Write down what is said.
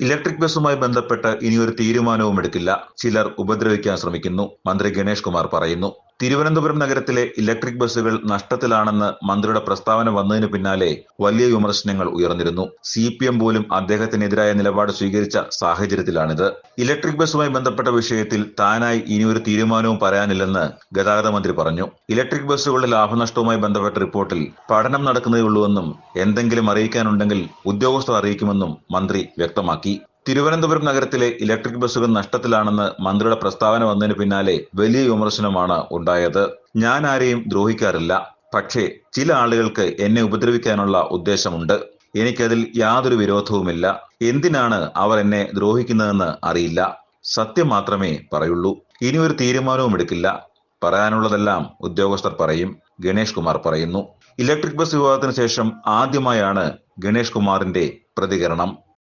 Electric ബസ്സുമായി ബന്ധപ്പെട്ട് ഇനിയൊരു തീരുമാനവും എടുക്കില്ല. ചിലർ ഉപദ്രവിക്കാൻ ശ്രമിക്കുന്നു. മന്ത്രി ഗണേഷ് കുമാർ പറയുന്നു. തിരുവനന്തപുരം നഗരത്തിലെ ഇലക്ട്രിക് ബസ്സുകൾ നഷ്ടത്തിലാണെന്ന് മന്ത്രിയുടെ പ്രസ്താവന വന്നതിന് പിന്നാലെ വലിയ വിമർശനങ്ങൾ ഉയർന്നിരുന്നു. സി പി എം പോലും അദ്ദേഹത്തിനെതിരായ നിലപാട് സ്വീകരിച്ച സാഹചര്യത്തിലാണിത്. ഇലക്ട്രിക് ബസ്സുമായി ബന്ധപ്പെട്ട വിഷയത്തിൽ താനായി ഇനിയൊരു തീരുമാനവും പറയാനില്ലെന്ന് ഗതാഗത മന്ത്രി പറഞ്ഞു. ഇലക്ട്രിക് ബസ്സുകളുടെ ലാഭനഷ്ടവുമായി ബന്ധപ്പെട്ട റിപ്പോർട്ടിൽ പഠനം നടക്കുന്നതേയുള്ളൂവെന്നും എന്തെങ്കിലും അറിയിക്കാനുണ്ടെങ്കിൽ ഉദ്യോഗസ്ഥർ അറിയിക്കുമെന്നും മന്ത്രി വ്യക്തമാക്കി. തിരുവനന്തപുരം നഗരത്തിലെ ഇലക്ട്രിക് ബസ്സുകൾ നഷ്ടത്തിലാണെന്ന് മന്ത്രിയുടെ പ്രസ്താവന വന്നതിന് പിന്നാലെ വലിയ വിമർശനമാണ് ഉണ്ടായത്. ഞാൻ ആരെയും ദ്രോഹിക്കാറില്ല. പക്ഷേ ചില ആളുകൾക്ക് എന്നെ ഉപദ്രവിക്കാനുള്ള ഉദ്ദേശമുണ്ട്. എനിക്കതിൽ യാതൊരു വിരോധവുമില്ല. എന്തിനാണ് അവർ എന്നെ ദ്രോഹിക്കുന്നതെന്ന് അറിയില്ല. സത്യം മാത്രമേ പറയുള്ളൂ. ഇനി ഒരു തീരുമാനവും എടുക്കില്ല. പറയാനുള്ളതെല്ലാം ഉദ്യോഗസ്ഥർ പറയും. ഗണേഷ് കുമാർ പറയുന്നു. ഇലക്ട്രിക് ബസ് വിവാദത്തിന് ശേഷം ആദ്യമായാണ് ഗണേഷ് കുമാറിന്റെ പ്രതികരണം.